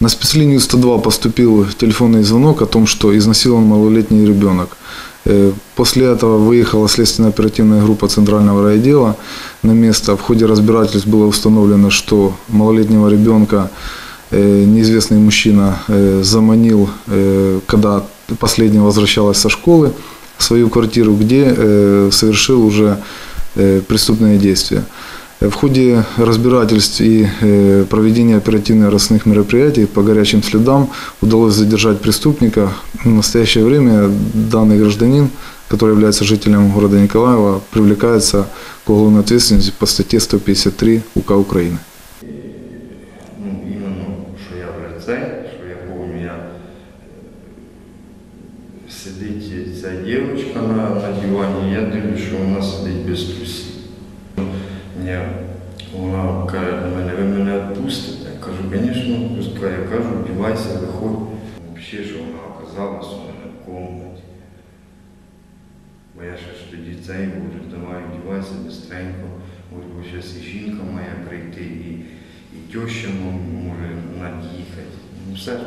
На спецлинию 102 поступил телефонный звонок о том, что изнасилован малолетний ребенок. Э, После этого выехала следственно-оперативная группа Центрального райотдела на место. В ходе разбирательств было установлено, что малолетнего ребенка э, неизвестный мужчина э, заманил, когда последняя возвращалась со школы, в свою квартиру, где совершил уже преступные действия. Э, В ходе разбирательств и э, проведения оперативно-розыскных мероприятий по горячим следам удалось задержать преступника. В настоящее время данный гражданин, который является жителем города Николаева, привлекается к уголовной ответственности по статье 153 УК Украины. Ну, іменно, що я в лице, що я помню, я е, сидить ця дівчинка на, на дивані, я дивлюсь, що вона сидить без трусів. Ні, вона каже до мене, ви мене відпустите? Я кажу, звісно, відпускаю. Я кажу, вдівайся, виходь. Взагалі, що вона оказалась у мене в комнаті. Бо я ще ж тоді цей говорю, давай вдівайся быстренько. Говорю, бо зараз і жінка має прийти, і, і теща може над'їхати. Ну все.